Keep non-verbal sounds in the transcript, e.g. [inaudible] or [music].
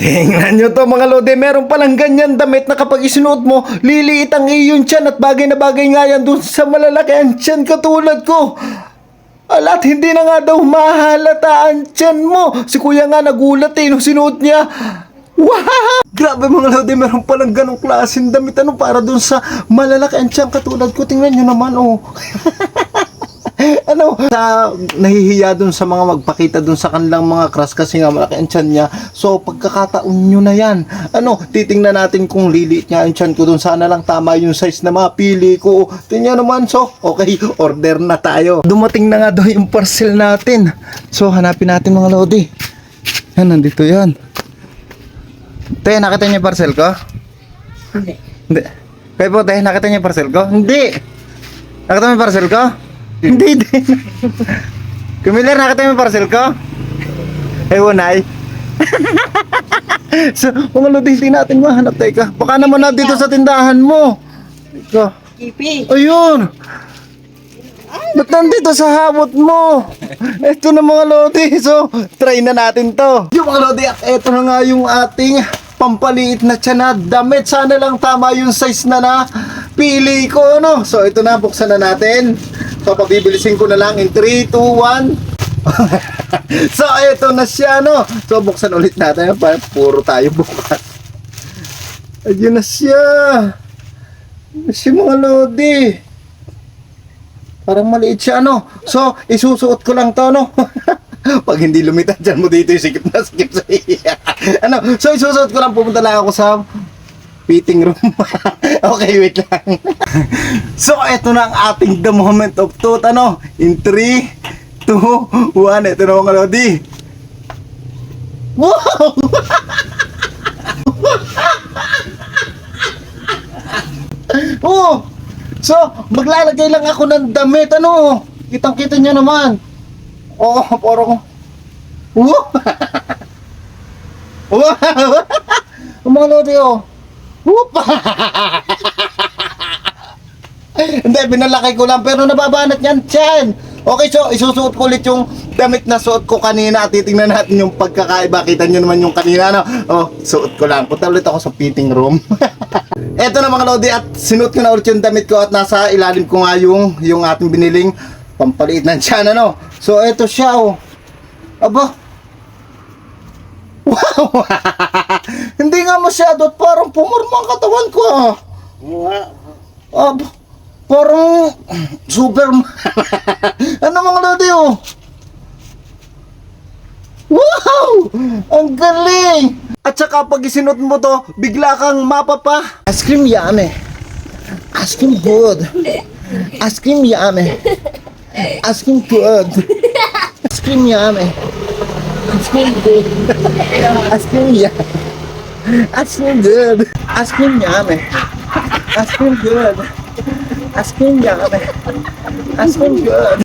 Tingnan nyo to mga lode, meron palang ganyan damit na kapag isinuot mo, liliit ang iyong tiyan at bagay na bagay nga yan dun sa malalaki ang tiyan katulad ko. Alat, hindi na nga daw mahalata ang tiyan mo. Si kuya nga nagulat eh, nung sinuot niya. Wow! Grabe mga lode, meron palang ganong klaseng damit. Ano para dun sa malalaki ang tiyan katulad ko. Tingnan nyo naman oh. [laughs] [laughs] ano, sa nahihiya dun sa mga magpakita dun sa kanilang mga crush kasi nga malaki ang tiyan niya. So, pagkakataon nyo na yan. Ano, titingnan natin kung liliit nga ang tiyan ko dun. Sana lang tama yung size na mapili ko. Tingnan naman, so, okay, [laughs] order na tayo. Dumating na nga daw yung parcel natin. So, hanapin natin mga lodi. Yan, nandito yan. Te, nakita niyo yung parcel ko? Hindi. Hindi. Kayo po, te, nakita niyo yung parcel ko? Hindi. Nakita mo yung parcel ko? Hindi din. Kumiller, nakita mo yung parcel ko? Ewan ay. [laughs] so, mga lodi, hindi natin mahanap. Teka, baka naman na dito sa tindahan mo. Teka. Kipi. Ayun! Ba't nandito sa habot mo? Ito na mga lodi. So, try na natin to. Yung mga lodi, at ito na nga yung ating pampaliit na tiyan na damit. Sana lang tama yung size na na pili ko. No? So, ito na. Buksan na natin. So, pabibilisin ko na lang in 3, 2, 1. so, ito na siya, no? So, buksan ulit natin. Para puro tayo bukas. Ayun na siya. Siya mga lodi. Parang maliit siya, ano? So, isusuot ko lang to, no? [laughs] Pag hindi lumitaw dyan mo dito, yung sikip na sikip sa iya. [laughs] ano? So, isusuot ko lang. Pupunta lang ako sa fitting room. [laughs] okay, wait lang. [laughs] so, eto na ang ating the moment of truth, ano? In 3, 2, 1. Ito na mga lodi. Wow! [laughs] oh! So, maglalagay lang ako ng damit, ano? Kitang-kita niyo naman. Oo, oh, parang... Wow! wow! Mga lodi, oh. Whoop! Hindi, binalaki ko lang, pero nababanat yan, Chan. Okay, so, isusuot ko ulit yung damit na suot ko kanina at titingnan natin yung pagkakaiba. Kita nyo naman yung kanina, no? Oh, suot ko lang. Punta ulit ako sa fitting room. [laughs] Eto na mga lodi at sinuot ko na ulit yung damit ko at nasa ilalim ko nga yung, yung ating biniling pampaliit ng tiyan, ano? So, eto siya, oh. Aba. [laughs] Wow! [laughs] Hindi nga masyado at pumurma ang katawan ko, ah. Aba. Parang [clears throat] Superman. [laughs] ano mga lodi, oh? Wow! Ang galing! At saka pag isinot mo to, bigla kang mapapa. Ice cream yummy. Ice cream good. Ice cream yummy. Ice cream good. Ice cream yummy. Ice cream good. Ice cream yummy. Ice cream good. Ice cream yummy. Ice cream good. Ice cream yummy. Ice cream good.